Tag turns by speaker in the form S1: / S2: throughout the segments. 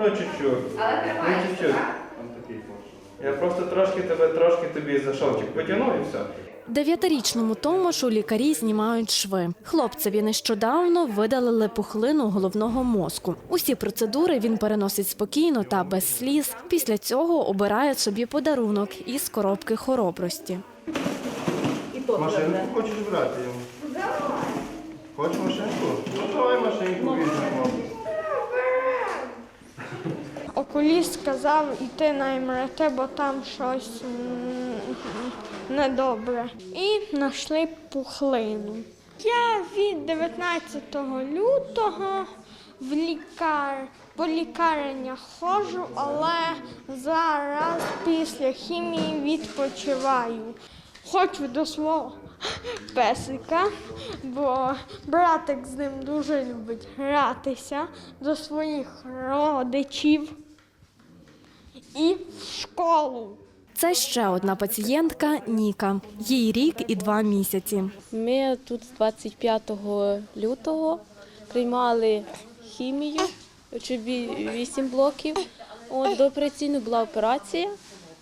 S1: Ну, чуть-чуть.
S2: Але
S1: Ну, чуть-чуть.
S2: так?
S1: Я просто трошки тебе, трошки тобі за шовчик потягнув і все.
S3: Дев'ятирічному Томашу лікарі знімають шви. Хлопцеві нещодавно видалили пухлину головного мозку. Усі процедури він переносить спокійно та без сліз. Після цього обирає собі подарунок із коробки хоробрості.
S1: Машинку хочеш брати йому? Хочеш машинку? Ну давай машинку візьмемо.
S4: Окуліст сказав йти на МРТ, бо там щось недобре. І знайшли пухлину. Я від 19 лютого в лікар... по лікарнях ходжу, але зараз після хімії відпочиваю. Хочу до свого песика, бо братик з ним дуже любить гратися до своїх родичів і в школу.
S3: Це ще одна пацієнтка Ніка. Їй рік і два місяці.
S5: Ми тут з 25 лютого приймали хімію, очобі 8 блоків. От, до операційної була операція.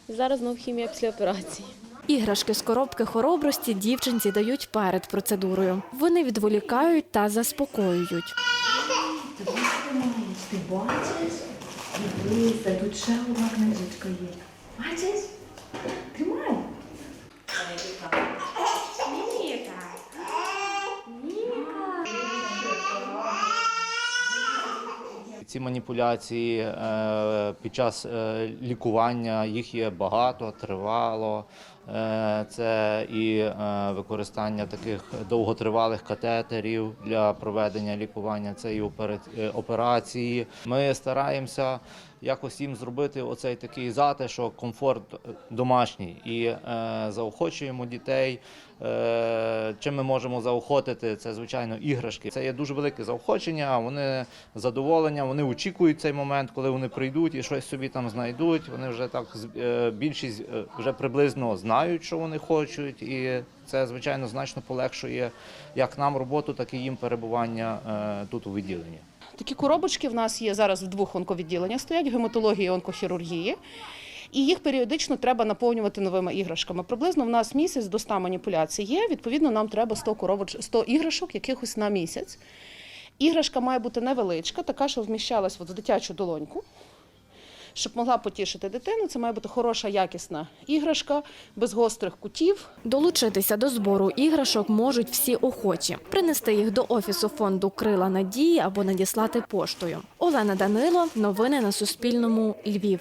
S5: Зараз знову хімія після операції.
S3: Іграшки з коробки хоробрості дівчинці дають перед процедурою. Вони відволікають та заспокоюють.
S2: Ти бачиш? Дивися, тут ще одна книжечка є. Бачиш? Тримай.
S6: Ці маніпуляції е, під час е, лікування їх є багато, тривало. Е, Це і е, використання таких довготривалих катетерів для проведення лікування, це і е, операції. Ми стараємося якось їм зробити оцей такий затишок, комфорт домашній і заохочуємо дітей. Чим ми можемо заохотити? Це звичайно іграшки. Це є дуже велике заохочення. Вони з задоволенням, вони очікують цей момент, коли вони прийдуть і щось собі там знайдуть. Вони вже так більшість вже приблизно знають, що вони хочуть, і це звичайно значно полегшує як нам роботу, так і їм перебування е, тут у відділенні.
S7: Такі коробочки в нас є зараз в двох онковідділеннях стоять гематології і онкохірургії. І їх періодично треба наповнювати новими іграшками. Приблизно в нас місяць до 100 маніпуляцій є. Відповідно, нам треба 100 коробоч... 100 іграшок якихось на місяць. Іграшка має бути невеличка, така, що вміщалась от в дитячу долоньку. Щоб могла потішити дитину, це має бути хороша, якісна іграшка, без гострих кутів,
S3: Долучитися до збору іграшок можуть всі охочі. Принести їх до офісу фонду Крила Надії або надіслати поштою. Олена Данило. Новини на Суспільному. Львів.